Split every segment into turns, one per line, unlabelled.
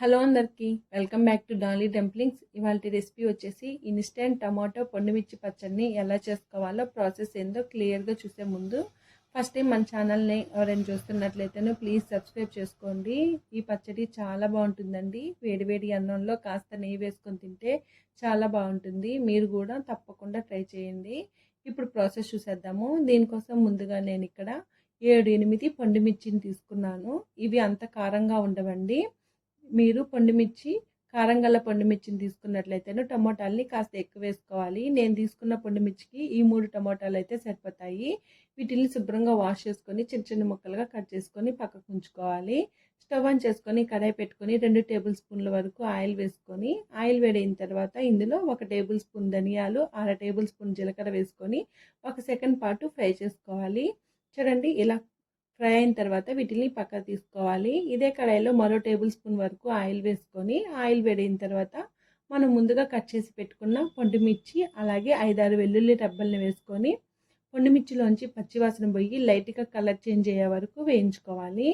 Hello అందరికీ welcome back to Dolly Dumplings. ఇవాళ recipe వచ్చేసి ఇన్స్టెంట్ టమాటో పండుమిర్చి పచ్చడిని ఎలా చేసుకోవాలో ప్రాసెస్ ఏందో క్లియర్గా చూసే ముందు ఫస్ట్ టైం మన ఛానల్ని ఎవరైనా చూస్తున్నట్లయితేనో ప్లీజ్ సబ్స్క్రైబ్ చేసుకోండి. ఈ పచ్చడి చాలా బాగుంటుందండి. వేడివేడి అన్నంలో కాస్త నెయ్యి వేసుకొని తింటే చాలా బాగుంటుంది. మీరు కూడా తప్పకుండా ట్రై చేయండి. ఇప్పుడు ప్రాసెస్ చూసేద్దాము. దీనికోసం ముందుగా నేను ఇక్కడ ఏడు ఎనిమిది పండుమిర్చిని తీసుకున్నాను. ఇవి అంత కారంగా ఉండవండి. మీరు పండుమిర్చి కారం గల పండుమిర్చిని తీసుకున్నట్లయితే టమోటాలని కాస్త ఎక్కువ వేసుకోవాలి. నేను తీసుకున్న పండుమిర్చికి ఈ మూడు టమోటాలు అయితే సరిపోతాయి. వీటిని శుభ్రంగా వాష్ చేసుకొని చిన్న చిన్న ముక్కలుగా కట్ చేసుకొని పక్కకు ఉంచుకోవాలి. స్టవ్ ఆన్ చేసుకొని కడాయి పెట్టుకొని రెండు టేబుల్ స్పూన్ల వరకు ఆయిల్ వేసుకొని ఆయిల్ వేడైన తర్వాత ఇందులో ఒక టేబుల్ స్పూన్ ధనియాలు అర టేబుల్ స్పూన్ జీలకర్ర వేసుకొని ఒక సెకండ్ పాటు ఫ్రై చేసుకోవాలి. చూడండి ఇలా ఫ్రై అయిన తర్వాత వీటిని పక్క తీసుకోవాలి. ఇదే కడాయిలో మరో టేబుల్ స్పూన్ వరకు ఆయిల్ వేసుకొని ఆయిల్ వేడిన తర్వాత మనం ముందుగా కట్ చేసి పెట్టుకున్న పొండుమిర్చి అలాగే ఐదారు వెల్లుల్లి రబ్బల్ని వేసుకొని పొండుమిర్చిలోంచి పచ్చివాసన పోయి లైట్గా కలర్ చేంజ్ అయ్యే వరకు వేయించుకోవాలి.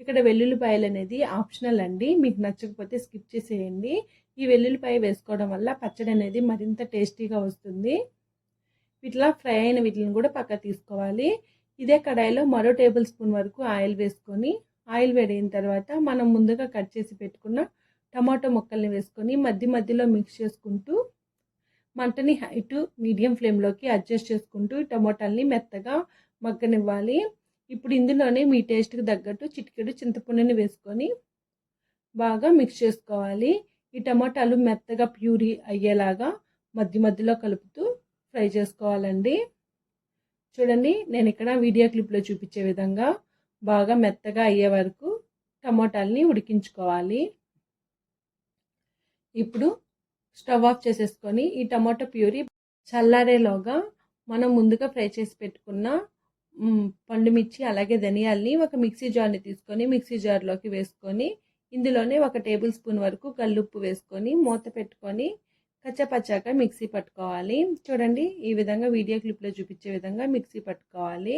ఇక్కడ వెల్లుల్లిపాయలు అనేది ఆప్షనల్ అండి. మీకు నచ్చకపోతే స్కిప్ చేసేయండి. ఈ వెల్లుల్లిపాయ వేసుకోవడం వల్ల పచ్చడి అనేది మరింత టేస్టీగా వస్తుంది. వీటిలా ఫ్రై అయిన వీటిని కూడా పక్క తీసుకోవాలి. ఇదే కడాయిలో మరో టేబుల్ స్పూన్ వరకు ఆయిల్ వేసుకొని ఆయిల్ వేడైన తర్వాత మనం ముందుగా కట్ చేసి పెట్టుకున్న టమాటో ముక్కల్ని వేసుకొని మధ్య మధ్యలో మిక్స్ చేసుకుంటూ మంటని హైటు మీడియం ఫ్లేమ్లోకి అడ్జస్ట్ చేసుకుంటూ టమాటాలని మెత్తగా మగ్గనివ్వాలి. ఇప్పుడు ఇందులోనే మీ టేస్ట్కి తగ్గట్టు చిటికెడు చింతపండుని వేసుకొని బాగా మిక్స్ చేసుకోవాలి. ఈ టమాటాలు మెత్తగా ప్యూరీ అయ్యేలాగా మధ్య మధ్యలో కలుపుతూ ఫ్రై చేసుకోవాలండి. చూడండి నేను ఇక్కడ వీడియో క్లిప్లో చూపించే విధంగా బాగా మెత్తగా అయ్యే వరకు టమోటాలని ఉడికించుకోవాలి. ఇప్పుడు స్టవ్ ఆఫ్ చేసేసుకొని ఈ టమాటో ప్యూరీ చల్లారేలోగా మనం ముందుగా ఫ్రై చేసి పెట్టుకున్న పండుమిర్చి అలాగే ధనియాల్ని ఒక మిక్సీ జార్ని తీసుకొని మిక్సీ జార్లోకి వేసుకొని ఇందులోనే ఒక టేబుల్ స్పూన్ వరకు కల్లుప్పు వేసుకొని మూత పెట్టుకొని కచ్చపచ్చాక మిక్సీ పట్టుకోవాలి. చూడండి ఈ విధంగా వీడియో క్లిప్లో చూపించే విధంగా మిక్సీ పట్టుకోవాలి.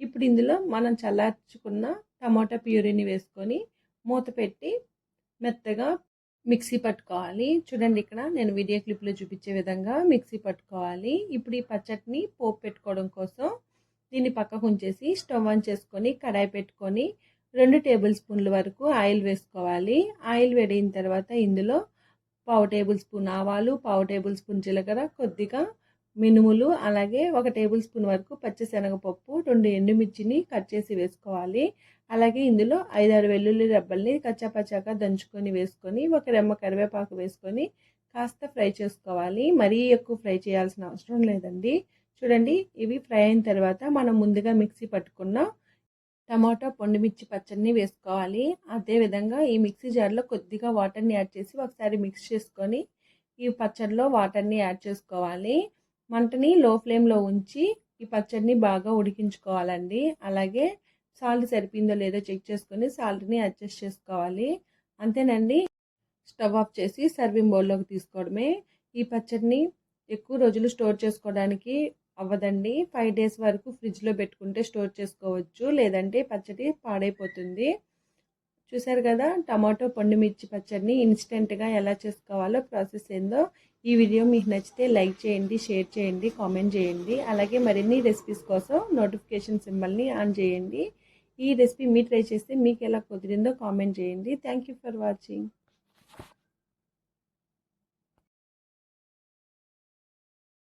ఇప్పుడు ఇందులో మనం చల్లార్చుకున్న టమాటా ప్యూరీని వేసుకొని మూత పెట్టి మెత్తగా మిక్సీ పట్టుకోవాలి. చూడండి ఇక్కడ నేను వీడియో క్లిప్లో చూపించే విధంగా మిక్సీ పట్టుకోవాలి. ఇప్పుడు ఈ పచ్చడిని పోపు పెట్టుకోవడం కోసం దీన్ని పక్కకు ఉంచేసి స్టవ్ ఆన్ చేసుకొని కడాయి పెట్టుకొని రెండు టేబుల్ స్పూన్ల వరకు ఆయిల్ వేసుకోవాలి. ఆయిల్ వేడిన తర్వాత ఇందులో పావు టేబుల్ స్పూన్ ఆవాలు పావు టేబుల్ స్పూన్ జీలకర్ర కొద్దిగా మినుములు అలాగే ఒక టేబుల్ స్పూన్ వరకు పచ్చిశనగపప్పు రెండు ఎండుమిర్చిని కట్ చేసి వేసుకోవాలి. అలాగే ఇందులో ఐదారు వెల్లుల్లి రెబ్బల్ని కచ్చాపచ్చాగా దంచుకొని వేసుకొని ఒక రెమ్మ కరివేపాకు వేసుకొని కాస్త ఫ్రై చేసుకోవాలి. మరీ ఎక్కువ ఫ్రై చేయాల్సిన అవసరం లేదండి. చూడండి ఇవి ఫ్రై అయిన తర్వాత మనం ముందుగా మిక్సీ పట్టుకున్న టమాటో పొండుమిర్చి పచ్చడిని వేసుకోవాలి. అదేవిధంగా ఈ మిక్సీ జార్లో కొద్దిగా వాటర్ని యాడ్ చేసి ఒకసారి మిక్స్ చేసుకొని ఈ పచ్చడిలో వాటర్ని యాడ్ చేసుకోవాలి. మంటని లో ఫ్లేమ్లో ఉంచి ఈ పచ్చడిని బాగా ఉడికించుకోవాలండి. అలాగే సాల్ట్ సరిపోయిందో లేదో చెక్ చేసుకొని సాల్ట్ని అడ్జస్ట్ చేసుకోవాలి. అంతేనండి. స్టవ్ ఆఫ్ చేసి సర్వింగ్ బౌల్లోకి తీసుకోవడమే. ఈ పచ్చడిని ఎక్కువ రోజులు స్టోర్ చేసుకోవడానికి అవ్వదండి. ఫైవ్ డేస్ వరకు ఫ్రిడ్జ్లో పెట్టుకుంటే స్టోర్ చేసుకోవచ్చు. లేదంటే పచ్చడి పాడైపోతుంది. చూసారు కదా టమాటో పండు మిర్చి పచ్చడిని ఇన్స్టెంట్గా ఎలా చేసుకోవాలో ప్రాసెస్ ఏందో ఈ వీడియో మీకు నచ్చితే లైక్ చేయండి షేర్ చేయండి కామెంట్ చేయండి. అలాగే మరిన్ని రెసిపీస్ కోసం నోటిఫికేషన్ సింబల్ని ఆన్ చేయండి. ఈ రెసిపీ మీ ట్రై చేస్తే మీకు ఎలా కుదిరిందో కామెంట్ చేయండి. Thank for watching.